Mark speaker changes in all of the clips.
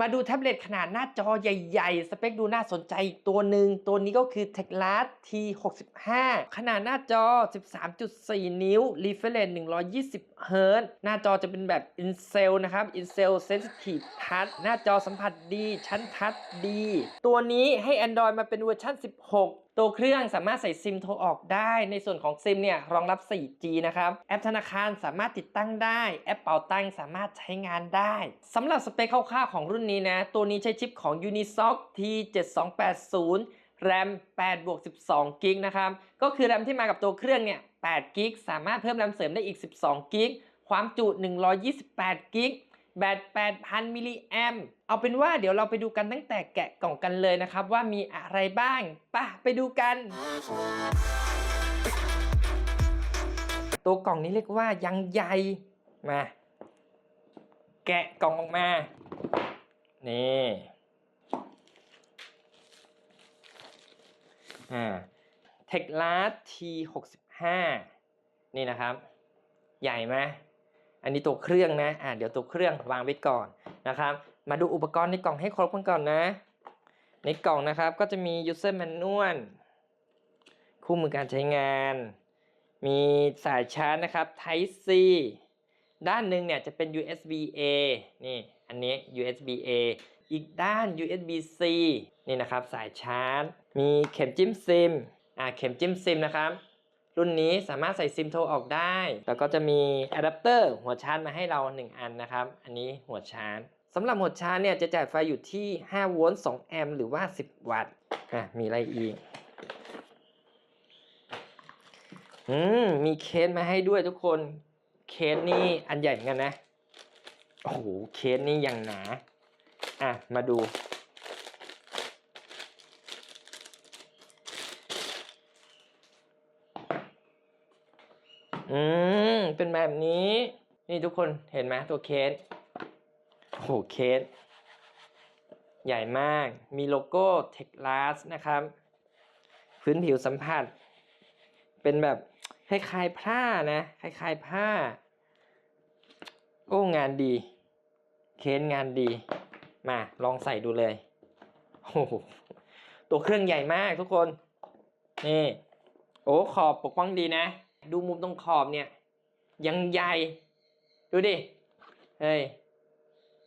Speaker 1: มาดูแท็บเล็ตขนาดหน้าจอใหญ่ๆ สเปคดูน่าสนใจอีกตัวหนึ่ง ตัวนี้ก็คือ t e c l a s T65 ขนาดหน้าจอ 13.4 นิ้ว refresh 120 Hz หน้าจอจะเป็นแบบ Incel นะครับ Incel Sensitive Touch หน้าจอสัมผัสดี ชั้นทัชดี ตัวนี้ให้ Android มาเป็นเวอร์ชัน16 ตัวเครื่องสามารถใส่ซิมโทรออกได้ ในส่วนของซิมเนี่ยรองรับ 4G นะครับ แอปธนาคารสามารถติดตั้งได้ แอปเป่าตังสามารถใช้งานได้ สำหรับสเปคคร่าวๆของรุ่นนี้นะ ตัวนี้ใช้ชิปของ Unisoc T7280 แรม8บวก12กิกนะครับ ก็คือแรมที่มากับตัวเครื่องเนี่ย8กิกสามารถเพิ่มแรมเสริมได้อีก 12กิกความจุ 128กิก แบต8,000 มิลลิแอมเอาเป็นว่าเดี๋ยวเราไปดูกันตั้งแต่แกะกล่องกันเลยนะครับ ว่ามีอะไรบ้างป่ะไปดูกัน ตัวกล่องนี้เรียกว่ายังใหญ่มาแกะกล่องออกมา นี่อ่าเทคลาส T65 นี่นะครับ ใหญ่ไหม อันนี้ตัวเครื่องนะอ่าเดี๋ยวตัวเครื่องวางไว้ก่อนนะครับ มาดูอุปกรณ์ในกล่องให้ครบกันก่อนนะ ในกล่องนะครับก็จะมี user manual คู่มือการใช้งาน มีสายชาร์จนะครับ Type C ด้านหนึ่งเนี่ยจะเป็น USB A นี่อันนี้ USB A อีกด้าน USB C นี่นะครับสายชาร์จ มีเข็มจิ้มซิม อ่าเข็มจิ้มซิมนะครับ รุ่นนี้สามารถใส่ซิมโทรออกได้ แล้วก็จะมีอะแดปเตอร์หัวชาร์จมาให้เรา 1 อันนะครับ อันนี้หัวชาร์จสำหรับหัวชาร์จเนี่ยจะจ่ายไฟอยู่ที่5โวลต์2แอมป์หรือว่า 10 วัตต์อะมีอะไรอีกอืมมีเคสมาให้ด้วยทุกคนเคสนี่อันใหญ่เหมือนกันนะ โอ้โหเคสนี่ยังหนา อะ มาดู อืมเป็นแบบนี้ นี่ทุกคนเห็นไหมตัวเคสโอ้โหเคส ใหญ่มาก มีโลโก้ t e c l a s นะครับ พื้นผิวสัมผัส เป็นแบบคล้ายๆผ้านะคล้ายๆผ้า โอ้งานดี เคสงานดี มาลองใส่ดูเลยโอ้โหตัวเครื่องใหญ่มากทุกคน นี่ โอ้ขอบปกป้องดีนะ ดูมุมตรงขอบเนี่ย ยังใหญ่ ดูดิ เฮ้ย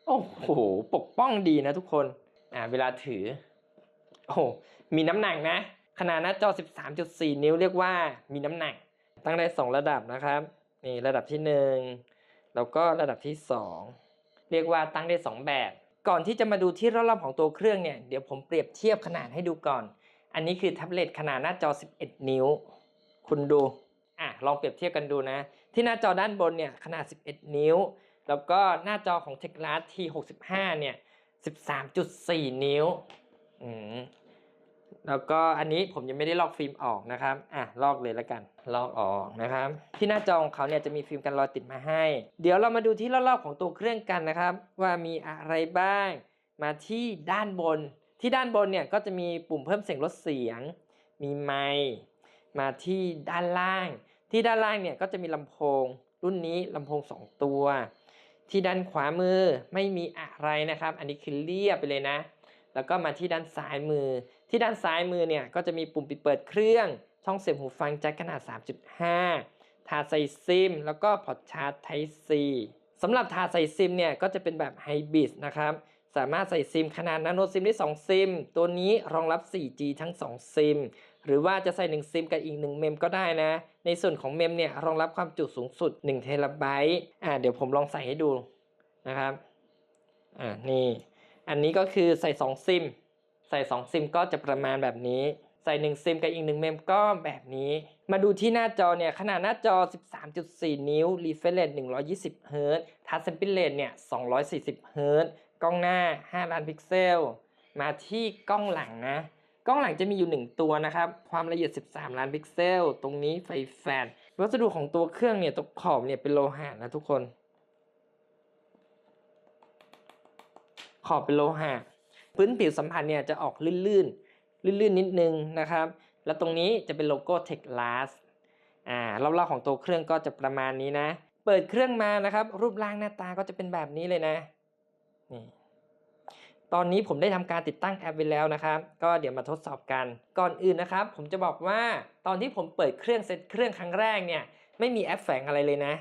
Speaker 1: โอ้โห ปกป้องดีนะทุกคน อ่า เวลาถือ โอ้มีน้ำหนักนะ ขนาดหน้าจอ 13.4 นิ้วเรียกว่ามีน้ำหนัก ตั้งได้ 2 ระดับนะครับ นี่ระดับที่ 1 แล้วก็ระดับที่ 2 เรียกว่าตั้งได้ 2 แบบ ก่อนที่จะมาดูที่รอบๆของตัวเครื่องเนี่ย เดี๋ยวผมเปรียบเทียบขนาดให้ดูก่อน อันนี้คือแท็บเล็ตขนาดหน้าจอ 11 นิ้ว คุณดู ลองเปรียบเทียบกันดูนะ ที่หน้าจอด้านบนเนี่ยขนาด 11 นิ้ว แล้วก็หน้าจอของ t e c l a s T65 เนี่ย 13.4 นิ้วอืมแล้วก็อันนี้ผมยังไม่ได้ลอกฟิล์มออกนะครับ อะลอกเลยแล้วกัน ลอกออกนะครับ ที่หน้าจอของเขาเนี่ยจะมีฟิล์มกันรอยติดมาให้ เดี๋ยวเรามาดูที่รอบๆของตัวเครื่องกันนะครับ ว่ามีอะไรบ้าง มาที่ด้านบน ที่ด้านบนเนี่ยก็จะมีปุ่มเพิ่มเสียงลดเสียง มีไมค์ มาที่ด้านล่าง ที่ด้านล่างเนี่ยก็จะมีลำโพง รุ่นนี้ลำโพง 2 ตัว ที่ด้านขวามือไม่มีอะไรนะครับ อันนี้คือเรียบไปเลยนะ แล้วก็มาที่ด้านซ้ายมือ ที่ด้านซ้ายมือเนี่ยก็จะมีปุ่มปิดเปิดเครื่อง ช่องเสียบหูฟังแจ็คขนาด 3.5ถาดใส่ซิม แล้วก็พอร์ตชาร์จ Type C สำหรับถาดใส่ซิมเนี่ยก็จะเป็นแบบไฮบริดนะครับสามารถใส่ซิมขนาดนาโนซิมได้ 2 ซิม ตัวนี้รองรับ 4G ทั้ง 2 ซิม หรือว่าจะใส่1ซิมกับอีก1เมมก็ได้นะ ในส่วนของเมมเนี่ยรองรับความจุสูงสุด1เทราไบต์อ่าเดี๋ยวผมลองใส่ให้ดูนะครับอ่านี่อันนี้ก็คือใส่2ซิมใส่2ซิมก็จะประมาณแบบนี้ใส่1ซิมกับอีก1เมมก็แบบนี้ มาดูที่หน้าจอเนี่ย ขนาดหน้าจอ 13.4 นิ้ว refresh rate 120 Hz touch sampling rate เนี่ย 240 Hz กล้องหน้า 5 ล้านพิกเซล มาที่กล้องหลังนะ กล้องหลังจะมีอยู่ 1 ตัวนะครับ ความละเอียด 13 ล้านพิกเซล ตรงนี้ไฟแฟลชวัสดุของตัวเครื่องเนี่ยตรงขอบเนี่ยเป็นโลหะนะทุกคน ขอบเป็นโลหะ พื้นผิวสัมผัสเนี่ยจะออกลื่นๆ ลื่นๆ นิดนึงนะครับ แล้วตรงนี้จะเป็นโลโก้ t e c l a s อ่ารอบๆของตัวเครื่องก็จะประมาณนี้นะ เปิดเครื่องมานะครับ รูปร่างหน้าตาก็จะเป็นแบบนี้เลยนะ นี่ ตอนนี้ผมได้ทำการติดตั้งแอปไว้แล้วนะครับ ก็เดี๋ยวมาทดสอบกัน ก่อนอื่นนะครับ ผมจะบอกว่าตอนที่ผมเปิดเครื่องเซตเครื่องครั้งแรกเนี่ยไม่มีแอปแฝงอะไรเลยนะ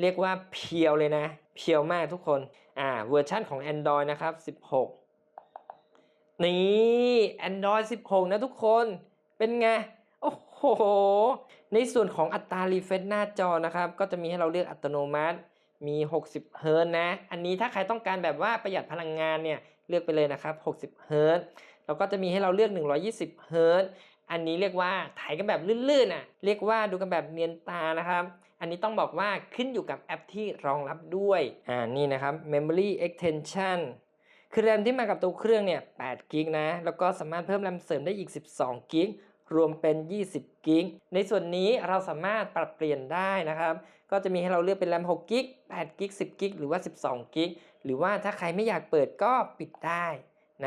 Speaker 1: เรียกว่าเพียวเลยนะ เพียวมากทุกคนอ่าเวอร์ชั่นของ Android นะครับ 16 นี่ Android 16 นะทุกคนเป็นไง โอ้โห ในส่วนของอัตรารีเฟรชหน้าจอนะครับ ก็จะมีให้เราเลือกอัตโนมัติมี 60 เฮิร์ตซ์นะ อันนี้ถ้าใครต้องการแบบว่าประหยัดพลังงานเนี่ย เลือกไปเลยนะครับ60เฮิร์ตซ์แล้วก็จะมีให้เราเลือก 120เฮิร์ตซ์อันนี้เรียกว่าถ่ายกันแบบลื่นๆน่ะเรียกว่าดูกันแบบเนียนตานะครับ อันนี้ต้องบอกว่าขึ้นอยู่กับแอปที่รองรับด้วยอ่านี่นะครับ Memory Extension คือแรมที่มากับตัวเครื่องเนี่ย8กิกนะ แล้วก็สามารถเพิ่มแรมเสริมได้อีก 12กิก รวมเป็น 20 กิก ในส่วนนี้เราสามารถปรับเปลี่ยนได้นะครับ ก็จะมีให้เราเลือกเป็นแรม 6 กิก 8 กิก 10 กิก หรือว่า 12 กิก หรือว่าถ้าใครไม่อยากเปิดก็ปิดได้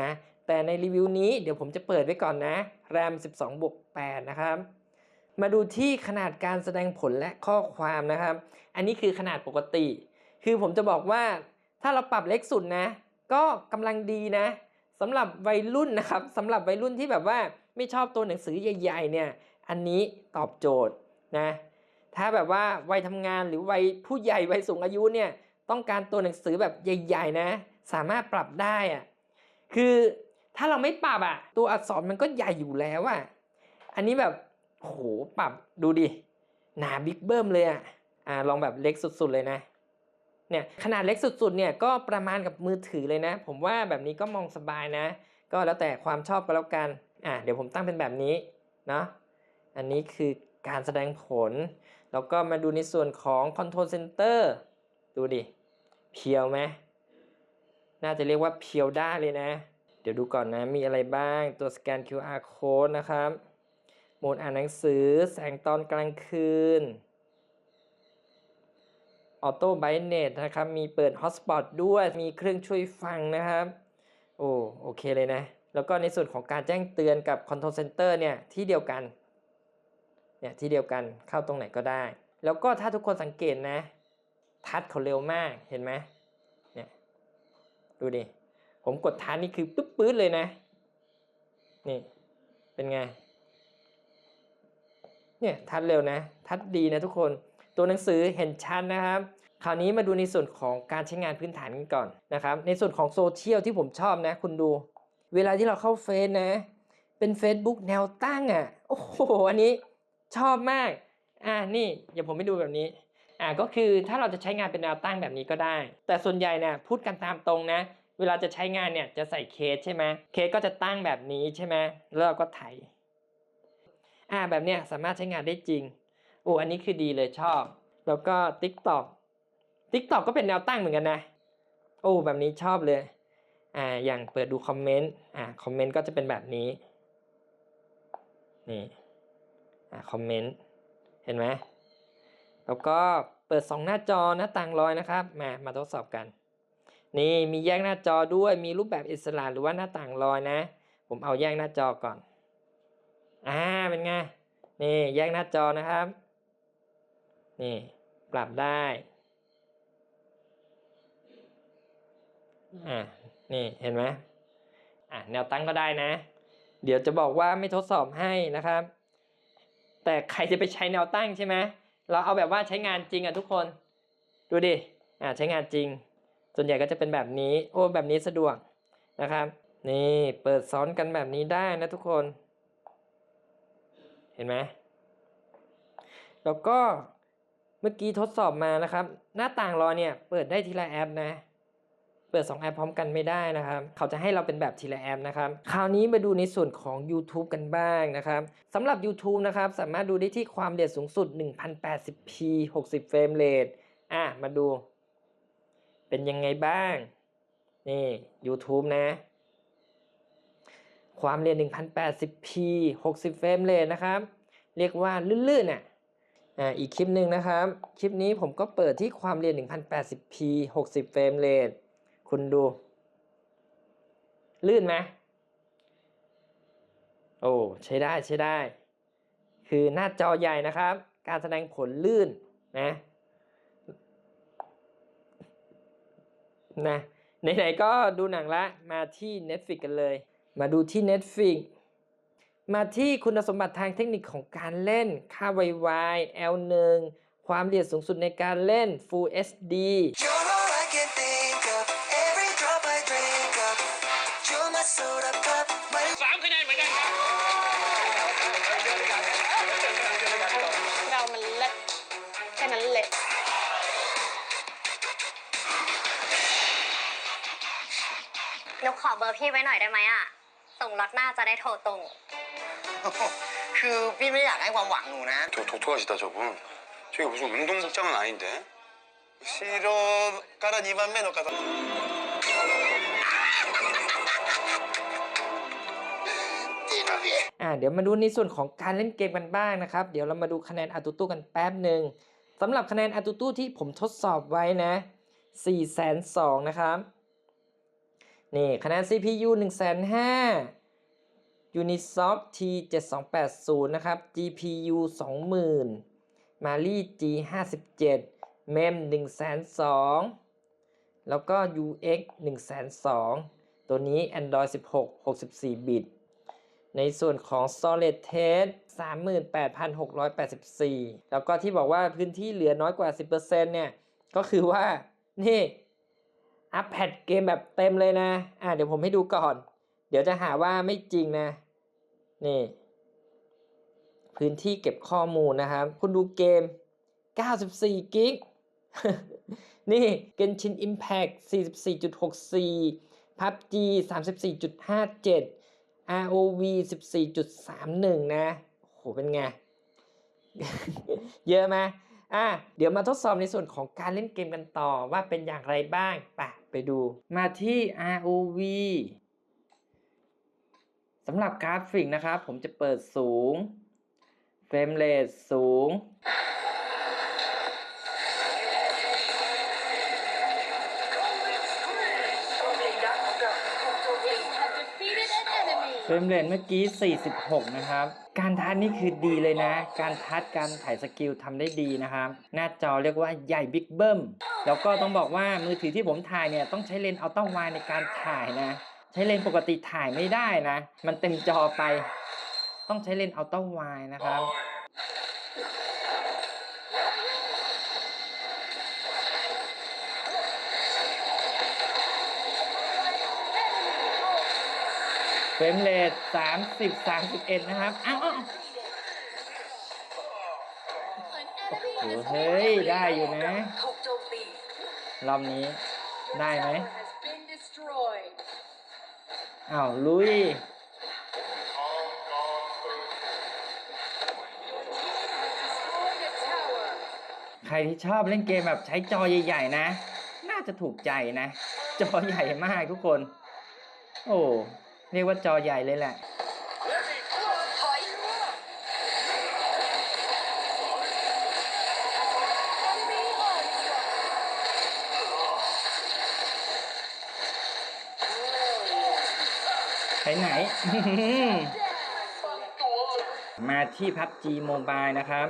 Speaker 1: นะ แต่ในรีวิวนี้เดี๋ยวผมจะเปิดไว้ก่อนนะ แรม 12บวก8นะครับ มาดูที่ขนาดการแสดงผลและข้อความนะครับ อันนี้คือขนาดปกติ คือผมจะบอกว่าถ้าเราปรับเล็กสุดนะ ก็กำลังดีนะสำหรับวัยรุ่นนะครับสำหรับวัยรุ่นที่แบบว่า ไม่ชอบตัวหนังสือใหญ่ๆเนี่ยอันนี้ตอบโจทย์นะถ้าแบบว่าวัยทำงานหรือวัยผู้ใหญ่วัยสูงอายุเนี่ยต้องการตัวหนังสือแบบใหญ่ ๆ นะ สามารถปรับได้อะคือถ้าเราไม่ปรับอะตัวอักษรมันก็ใหญ่อยู่แล้วอะอันนี้แบบโหปรับดูดิหนาบิ๊กเบิ้มเลยอะอ่าลองแบบเล็กสุด ๆ เลยนะเนี่ยขนาดเล็กสุดๆเนี่ยก็ประมาณกับมือถือเลยนะ ผมว่าแบบนี้ก็มองสบายนะ ก็แล้วแต่ความชอบก็แล้วกัน อะเดี๋ยวผมตั้งเป็นแบบนี้เนาะอันนี้คือการแสดงผล แล้วก็มาดูในส่วนของ Control Center ดูดิ เพียวไหมน่าจะเรียกว่าเพียวได้เลยนะ เดี๋ยวดูก่อนนะ มีอะไรบ้างตัวสแกน QR code นะครับโหมดอ่านหนังสือ แสงตอนกลางคืนออโต้ไบเนตนะครับ มีเปิดฮอตสปอตด้วย มีเครื่องช่วยฟังนะครับ โอ้ โอเคเลยนะ แล้วก็ในส่วนของการแจ้งเตือนกับ Control Center เนี่ยที่เดียวกันเนี่ยที่เดียวกันเข้าตรงไหนก็ได้ แล้วก็ถ้าทุกคนสังเกตนะ ทัชเขาเร็วมากเห็นไหมเนี่ยดูดิผมกดทัชนี่คือปึ๊บปื๊ดเลยนะ นี่เป็นไงเนี่ยทัชเร็วนะ ทัชดีนะทุกคนตัวหนังสือเห็นชัดนะครับ คราวนี้มาดูในส่วนของการใช้งานพื้นฐานกันก่อนนะครับ ในส่วนของโซเชียลที่ผมชอบนะ คุณดู เวลาที่เราเข้าเฟซนะ เป็น Facebook แนวตั้งอะ โอ้โห อันนี้ชอบมาก อ่านี่เดี๋ยวผมไปดูแบบนี้ อ่าก็คือถ้าเราจะใช้งานเป็นแนวตั้งแบบนี้ก็ได้ แต่ส่วนใหญ่เนี่ยพูดกันตามตรงนะ เวลาจะใช้งานเนี่ยจะใส่เคสใช่ไหมเคสก็จะตั้งแบบนี้ใช่ไหมแล้วเราก็ไถอ่าแบบเนี้ยสามารถใช้งานได้จริงโอ้อันนี้คือดีเลยชอบ แล้วก็ TikTok TikTok ก็เป็นแนวตั้งเหมือนกันนะ โอ้แบบนี้ชอบเลย อ่าอย่างเปิดดูคอมเมนต์อ่าคอมเมนต์ก็จะเป็นแบบนี้นี่อ่าคอมเมนต์เห็นไหมแล้วก็เปิดสองหน้าจอหน้าต่างลอยนะครับมามาทดสอบกัน นี่มีแยกหน้าจอด้วยมีรูปแบบอิสระหรือว่าหน้าต่างลอยนะ ผมเอาแยกหน้าจอก่อนอ่าเป็นไงนี่แยกหน้าจอนะครับนี่ปรับได้อ่า นี่เห็นไหมอ่าแนวตั้งก็ได้นะ เดี๋ยวจะบอกว่าไม่ทดสอบให้นะครับ แต่ใครจะไปใช้แนวตั้งใช่ไหมเราเอาแบบว่าใช้งานจริงอะทุกคน ดูดิอ่าใช้งานจริง ส่วนใหญ่ก็จะเป็นแบบนี้ โอ้แบบนี้สะดวกนะครับ นี่เปิดซ้อนกันแบบนี้ได้นะทุกคน เห็นไหมแล้วก็เมื่อกี้ทดสอบมานะครับ หน้าต่างรอเนี่ยเปิดได้ทีละแอปนะ เปิด 2 แอปพร้อมกันไม่ได้นะครับ เขาจะให้เราเป็นแบบทีละแอปนะครับ คราวนี้มาดูในส่วนของ YouTube กันบ้างนะครับสำหรับ YouTube นะครับ สามารถดูได้ที่ความเร็วสูงสุด 1080p 60 เฟรมเรทอะ มาดู เป็นยังไงบ้าง นี่ YouTube นะ ความเร็ว 1080p 60 เฟรมเรทนะครับ เรียกว่าลื่นๆน่ะอ่าอีกคลิปหนึ่งนะครับ คลิปนี้ผมก็เปิดที่ความเร็ว 1080p 60 เฟรมเรท คุณดู ลื่นไหมโอ้ใช้ได้ใช้ได้ คือหน้าจอใหญ่นะครับ การแสดงผลลื่นนะนะไหนๆก็ดูหนังละมาที่ Netflix กันเลย มาดูที่ Netflix มาที่คุณสมบัติทางเทคนิคของการเล่น ค่าไวๆ L1 ความละเอียดสูงสุดในการเล่น Full HD
Speaker 2: drink of. You're my soda pop. My
Speaker 3: สามคะแนนเหมือนกันครับ
Speaker 4: เรามันเล็กแค่นั้นเละ
Speaker 5: หนูขอเบอร์พี่ไว้หน่อยได้ไหมอ่ะ ส่งล็อตหน้าจะได้โทรตรง
Speaker 2: คือพี่ไม่อยากให้ความหวังหนูนะ
Speaker 6: 저 독특하시다 저분. 저게 무슨 운동 복장은 아닌데.
Speaker 2: 시로 가라 2番目の方
Speaker 1: อ่าเดี๋ยวมาดูในส่วนของการเล่นเกมกันบ้างนะครับ เดี๋ยวเรามาดูคะแนนอาตูตู้กันแป๊บหนึ่งสำหรับคะแนนอาตูตู้ที่ผมทดสอบไว้นะ4 2 0 0 0นะครับนี่คะแนน CPU 1 5 0 0 0 Unisoc T 7280นะครับ GPU 20,000 Mali G 57 MEM 1 2 0 0 0แล้วก็ UX 1 2 0 0 0ตัวนี้ Android 16 64 บิต ในส่วนของ Solid Test 38,684 แล้วก็ที่บอกว่าพื้นที่เหลือน้อยกว่า 10%เนี่ย ก็คือว่า นี่ อัพแพดเกมแบบเต็มเลยนะ อะเดี๋ยวผมให้ดูก่อน เดี๋ยวจะหาว่าไม่จริงนะ นี่ พื้นที่เก็บข้อมูลนะครับ คุณดูเกม 94 กิก นี่ Genshin Impact 44.64 PUBG 34.57 ROV 14.31 นะโอ้โหเป็นไง เยอะไหมอะเดี๋ยวมาทดสอบในส่วนของการเล่นเกมกันต่อว่าเป็นอย่างไรบ้างไปไปดู มาที่ ROV สำหรับกราฟิกนะครับ ผมจะเปิดสูง เฟรมเรทสูง เฟรมเรทเมื่อกี้ 46 นะครับ การทัดนี่คือดีเลยนะ การทัดการถ่ายสกิลทำได้ดีนะครับ หน้าจอเรียกว่าใหญ่บิ๊กเบิ้ม แล้วก็ต้องบอกว่ามือถือที่ผมถ่ายเนี่ยต้องใช้เลนส์อัลต้าไวในการถ่ายนะ ใช้เลนส์ปกติถ่ายไม่ได้นะ มันเต็มจอไป ต้องใช้เลนส์อัลต้าไวนะครับ เฟรมเรท30 31นะครับ อ้าวอ้าวโอ้โหเฮ้ย ได้อยู่นะ
Speaker 4: ถูกโจมตี
Speaker 1: รอบนี้ ได้ไหม
Speaker 4: has been destroyed
Speaker 1: อ้าวลุย
Speaker 4: destroyed a tower
Speaker 1: ใครที่ชอบเล่นเกมแบบใช้จอใหญ่ ๆ นะ น่าจะถูกใจนะ จอใหญ่มากทุกคน โอ้ เรียกว่าจอใหญ่เลยแหละ
Speaker 4: ถอย
Speaker 1: ไปไหน มาที่ PUBG Mobile นะครับ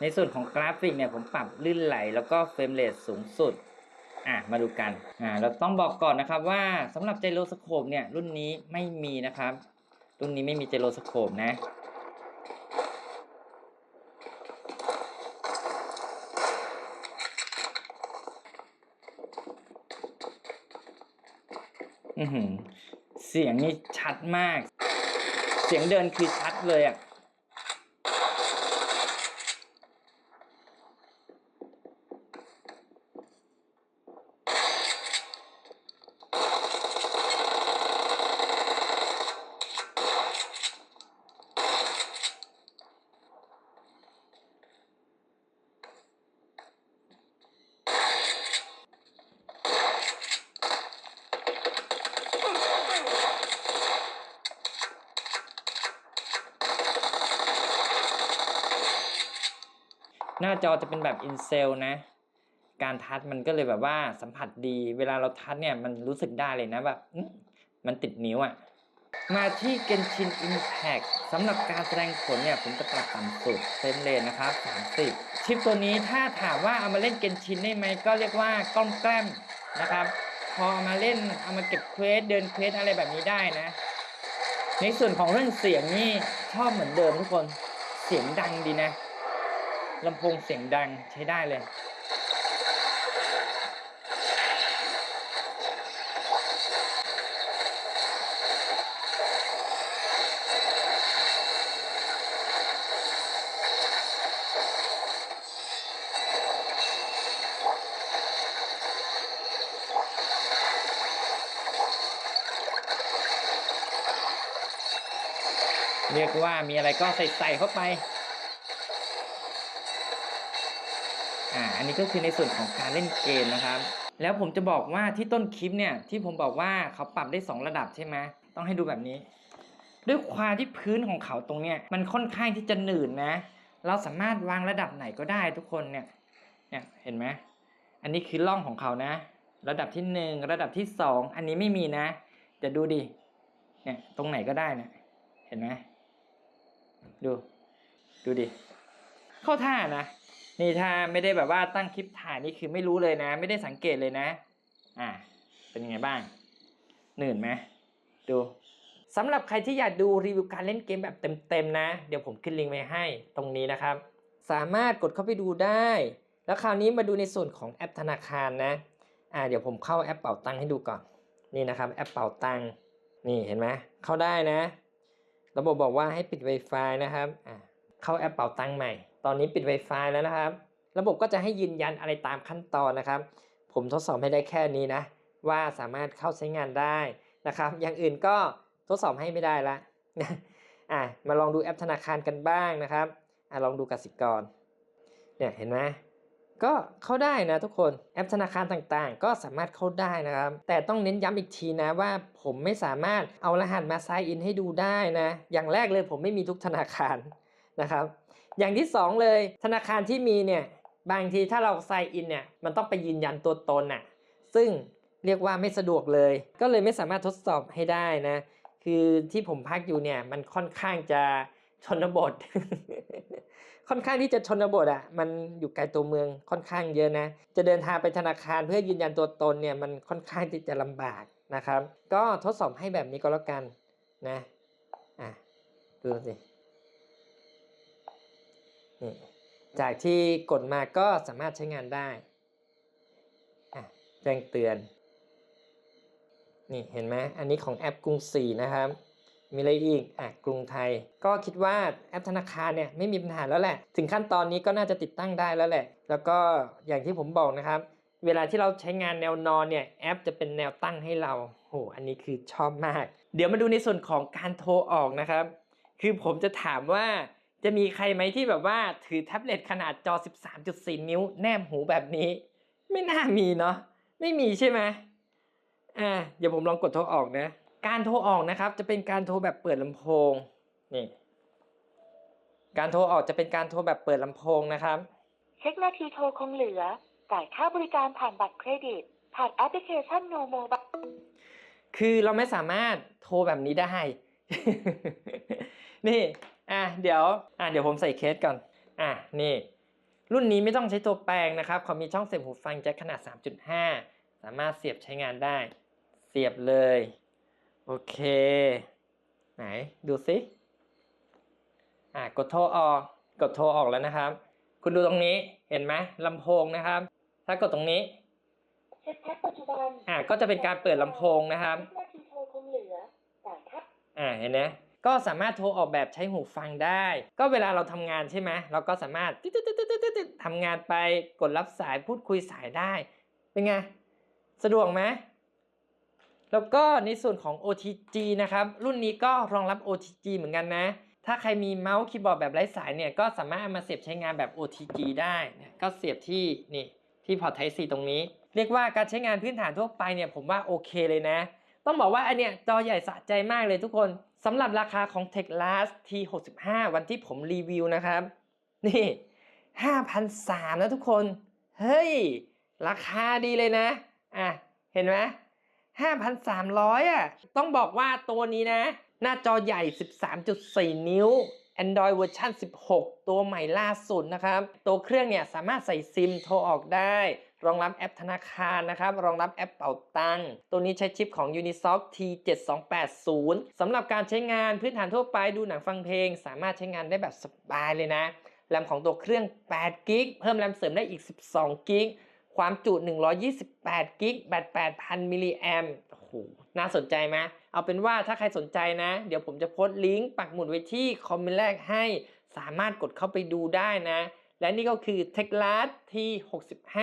Speaker 1: ในส่วนของกราฟิกเนี่ยผมปรับลื่นไหลแล้วก็เฟรมเรทสูงสุด อะมาดูกันอ่าเราต้องบอกก่อนนะครับว่าสำหรับไจโรสโคปเนี่ยรุ่นนี้ไม่มีนะครับ รุ่นนี้ไม่มีไจโรสโคปนะอือหือเสียงนี่ชัดมาก เสียงเดินคือชัดเลยอะน้า จอจะเป็นแบบอินเซลนะ การทัชมันก็เลยแบบว่าสัมผัสดี เวลาเราทัชเนี่ยมันรู้สึกได้เลยนะแบบมันติดนิ้วอะ่ะ มาที่ Genshin Impact สำหรับการแสดงผลเนี่ยผมจะปรับต่ำสุดเฟรมเรทนะครับ 30 ชิปตัวนี้ถ้าถามว่าเอามาเล่น Genshin ได้ไหมก็เรียกว่ากล้อมแกล้มนะครับพอเอามาเล่นเอามาเก็บเควสเดินเควสอะไรแบบนี้ได้นะ ในส่วนของเรื่องเสียงนี่ชอบเหมือนเดิมทุกคนเสียงดังดีนะ ลำโพงเสียงดังใช้ได้เลยเรียกว่ามีอะไรก็ใส่ใส่เข้าไป นนี้ก็คือในส่วนของการเล่นเกมนะครับ แล้วผมจะบอกว่าที่ต้นคลิปเนี่ยที่ผมบอกว่าเขาปรับได้ 2 ระดับใช่ไหมต้องให้ดูแบบนี้ ด้วยความที่พื้นของเขาตรงเนี้ยมันค่อนข้างที่จะหนืดนะเราสามารถวางระดับไหนก็ได้ทุกคนเนี่ยเนี่ยเห็นไหมอันนี้คือร่องของเขานะ ระดับที่หนึ่งระดับที่สองอันนี้ไม่มีนะจะดูดิเนี่ยตรงไหนก็ได้นี่ยเห็นไหมดู ดูดิเข้าท่านะ นี่ถ้าไม่ได้แบบว่าตั้งคลิปถ่ายนี่คือไม่รู้เลยนะ ไม่ได้สังเกตเลยนะ อ่า เป็นยังไงบ้างหนื่นไหมดูสำหรับใครที่อยากดูรีวิวการเล่นเกมแบบเต็มๆนะ เดี๋ยวผมขึ้นลิงก์ไว้ให้ตรงนี้นะครับ สามารถกดเข้าไปดูได้ แล้วคราวนี้มาดูในส่วนของแอปธนาคารนะอ่าเดี๋ยวผมเข้าแอปเป่าตังค์ให้ดูก่อนนี่นะครับ แอปเป่าตังค์นี่เห็นไหมเข้าได้นะ ระบบบอกว่าให้ปิด Wi-Fi นะครับอะเข้าแอปเป่าตังค์ใหม่ ตอนนี้ปิด Wi-Fi แล้วนะครับ ระบบก็จะให้ยืนยันอะไรตามขั้นตอนนะครับ ผมทดสอบให้ได้แค่นี้นะ ว่าสามารถเข้าใช้งานได้นะครับ อย่างอื่นก็ทดสอบให้ไม่ได้ละอะมาลองดูแอปธนาคารกันบ้างนะครับอะลองดูกสิกรเนี่ยเห็นไหมก็เข้าได้นะทุกคนแอปธนาคารต่างๆ ก็สามารถเข้าได้นะครับ แต่ต้องเน้นย้ำอีกทีนะว่าผมไม่สามารถเอารหัสมาไซน์อินให้ดูได้นะ อย่างแรกเลยผมไม่มีทุกธนาคารนะครับ อย่างที่สองเลย ธนาคารที่มีเนี่ยบางทีถ้าเราไซน์อินเนี่ยมันต้องไปยืนยันตัวตนน่ะซึ่งเรียกว่าไม่สะดวกเลย ก็เลยไม่สามารถทดสอบให้ได้นะ คือที่ผมพักอยู่เนี่ยมันค่อนข้างจะชนบท ค่อนข้างที่จะชนบทอะ มันอยู่ไกลตัวเมืองค่อนข้างเยอะนะ จะเดินทางไปธนาคารเพื่อยืนยันตัวตนเนี่ยมันค่อนข้างที่จะลำบากนะครับ ก็ทดสอบให้แบบนี้ก็แล้วกันนะ อะ ดูสิ นี่จากที่กดมาก็สามารถใช้งานได้แจ้งเตือน นี่เห็นไหมอันนี้ของแอปกรุงศรีนะครับ มีอะไรอีกอะกรุงไทย ก็คิดว่าแอปธนาคารเนี่ยไม่มีปัญหาแล้วแหละ ถึงขั้นตอนนี้ก็น่าจะติดตั้งได้แล้วแหละ แล้วก็อย่างที่ผมบอกนะครับ เวลาที่เราใช้งานแนวนอนเนี่ยแอปจะเป็นแนวตั้งให้เราโหอันนี้คือชอบมาก เดี๋ยวมาดูในส่วนของการโทรออกนะครับ คือผมจะถามว่า จะมีใครไหมที่แบบว่าถือแท็บเล็ตขนาดจอ 13.4 นิ้ว แนบหูแบบนี้ ไม่น่ามีเนาะไม่มีใช่ไหมอ่าเดี๋ยวผมลองกดโทรออกนะ การโทรออกนะครับ จะเป็นการโทรแบบเปิดลำโพงนี่การโทรออกจะเป็นการโทรแบบเปิดลำโพงนะครับ
Speaker 3: เช็คนาทีโทรคงเหลือจ่ายค่าบริการผ่านบัตรเครดิต ผ่านแอปพลิเคชันโนโมบ
Speaker 1: คือเราไม่สามารถโทรแบบนี้ได้ นี่ อะเดี๋ยวอะเดี๋ยวผมใส่เคสก่อนอะนี่ รุ่นนี้ไม่ต้องใช้ตัวแปลงนะครับเขามีช่องเสียบหูฟังแจ็คขนาด 3.5 สามารถเสียบใช้งานได้ เสียบเลย โอเค ไหนดูสิอะกดโทรออกกดโทรออกแล้วนะครับ คุณดูตรงนี้เห็นไหมลำโพงนะครับ ถ้ากดตรงนี้
Speaker 3: เช็คแพ็คปัจจุบัน
Speaker 1: อะก็จะเป็นการเปิดลำโพงนะครับ
Speaker 3: เช็คนาทีโทรคงเหลือจ่ายค่า
Speaker 1: อ่าเห็นไหม ก็สามารถโทรออกแบบใช้หูฟังได้ ก็เวลาเราทำงานใช่ไหมเราก็สามารถติ๊ดติ๊ดติ๊ดติ๊ดติ๊ดติ๊ดทำงานไปกดรับสายพูดคุยสายได้ เป็นไง สะดวกไหมแล้วก็ในส่วนของ OTG นะครับ รุ่นนี้ก็รองรับ OTG เหมือนกันนะ ถ้าใครมีเมาส์คีย์บอร์ดแบบไร้สายเนี่ย ก็สามารถมาเสียบใช้งานแบบ OTG ได้นี่ยก็เสียบที่นี่ที่พอร์ต Type C ตรงนี้ เรียกว่าการใช้งานพื้นฐานทั่วไปเนี่ยผมว่าโอเคเลยนะ ต้องบอกว่าอันเนี้ยจอใหญ่สะใจมากเลยทุกคนสำหรับราคาของ t e c h l a s T65 วันที่ผมรีวิวนะครับ นี่5,300นะทุกคน เฮ้ย ราคาดีเลยนะ อะ เห็นไหม5,300อะ ต้องบอกว่าตัวนี้นะ หน้าจอใหญ่ 13.4 นิ้ว Android เวอร์ชัน16 ตัวใหม่ล่าสุดนะครับ ตัวเครื่องเนี่ยสามารถใส่ซิมโทรออกได้ รองรับแอปธนาคารนะครับ รองรับแอปเป่าตังค์ตัวนี้ใช้ชิปของ Unisoc T7280 สำหรับการใช้งานพื้นฐานทั่วไปดูหนังฟังเพลง สามารถใช้งานได้แบบสบายเลยนะ แรมของตัวเครื่อง8กิกเพิ่มแรมเสริมได้อีก 12กิกความจุ 128 กิกแบต 8,000 มิลลิแอมโอ้โห น่าสนใจไหมเอาเป็นว่าถ้าใครสนใจนะ เดี๋ยวผมจะโพสต์ลิงก์ปักหมุดไว้ที่คอมเมนต์แรกให้ สามารถกดเข้าไปดูได้นะ และนี่ก็คือ t e c h l a s T65